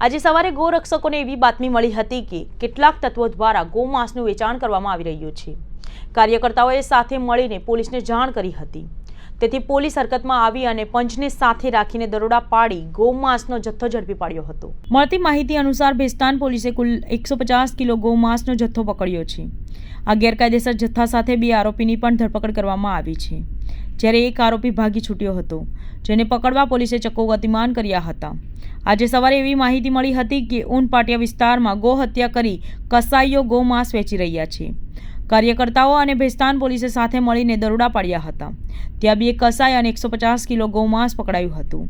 આજે સવારે ગોરક્ષકોને એવી બાતમી મળી હતી કે કેટલાક તત્વો દ્વારા ગોમાંસનું વેચાણ કરવામાં આવી રહ્યું છે. કાર્યકર્તાઓએ સાથે મળીને પોલીસને જાણ કરી હતી. તેથી પોલીસ હરકતમાં આવી અને પંચને સાથે રાખીને દરોડા પાડી ગૌમાંસનો જથ્થો ઝડપી પાડ્યો હતો. મળતી માહિતી અનુસાર ભેસ્તાન પોલીસે કુલ એકસો પચાસ કિલો ગૌમાંસનો જથ્થો પકડ્યો છે. આ ગેરકાયદેસર જથ્થા સાથે બે આરોપીની પણ ધરપકડ કરવામાં આવી છે. જ્યારે એક આરોપી ભાગી છૂટ્યો હતો, જેને પકડવા પોલીસે ચક્કો ગતિમાન કર્યા હતા. આજે સવારે એવી માહિતી મળી હતી કે ઉનપાટિયા વિસ્તારમાં ગો હત્યા કરી કસાઈઓ ગોમાંસ વેચી રહ્યા છે. કાર્યકર્તાઓ અને ભેસ્તાન પોલીસે સાથે મળીને દરોડા પાડ્યા હતા. ત્યાં બે કસાઈ અને એકસો પચાસ કિલો ગૌમાંસ પકડાયું હતું.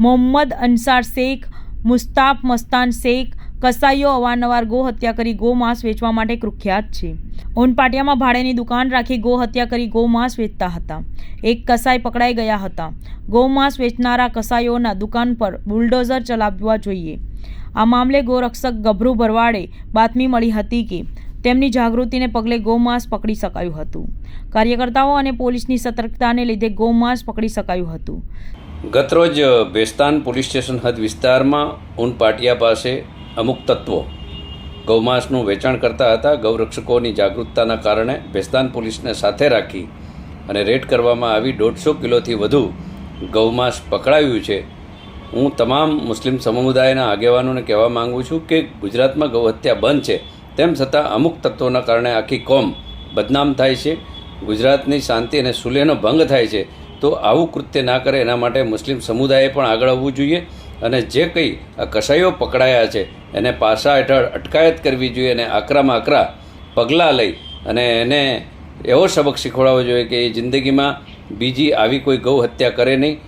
મોહમ્મદ અન્સાર શેખ, મુસ્તાફ મસ્તાન શેખ કસાઈઓ અવારનવાર ગો હત્યા કરી ગોમાંસ વેચવા માટે કુખ્યાત છે. ઓનપાટિયામાં ભાડેની દુકાન રાખી ગો હત્યા કરી ગોમાંસ વેચતા હતા. એક કસાઈ પકડાઈ ગયા હતા. ગોમાંસ વેચનારા કસાઈઓના દુકાન પર બુલડોઝર ચલાવવા જોઈએ. આ મામલે ગોરક્ષક ગભરુ ભરવાડે બાતમી મળી હતી કે તેમની જાગૃતિને પગલે ગોમાંસ પકડી શકાયું હતું. કાર્યકર્તાઓ અને પોલીસની સતર્કતાને લીધે ગોમાંસ પકડી શકાયું હતું. ગતરોજ બેસ્તાન પોલીસ સ્ટેશન હદ વિસ્તારમાં ઊનપાટિયા પાસે અમુક તત્વો. ગૌમાંસનું વેચાણ કરતા હતા, ગૌરક્ષકોની જાગૃતતાના કારણે બેસ્તાન પોલીસને સાથે રાખી અને રેડ કરવામાં આવી દોઢસો કિલોથી વધુ ગૌમાંસ પકડાયું છે. હું તમામ મુસ્લિમ સમુદાયના આગેવાનોને કહેવા માગું છું કે ગુજરાતમાં ગૌહત્યા બંધ છે. તેમ છતાં અમુક તત્વોના કારણે આખી કોમ બદનામ થાય છે. ગુજરાતની શાંતિ અને સુલેહનો ભંગ થાય છે. તો આવું કૃત્ય ના કરે એના માટે મુસ્લિમ સમુદાયે પણ આગળ આવવું જોઈએ. અને જે કંઈ આ કસાઈઓ પકડાયા છે, એને પાસા હેઠળ અટકાયત કરવી જોઈએ અને આકરામાં આકરા પગલાં લઈ અને એને એવો સબક શીખવાડવો જોઈએ કે એ જિંદગીમાં બીજી આવી કોઈ ગૌ હત્યા કરે નહીં.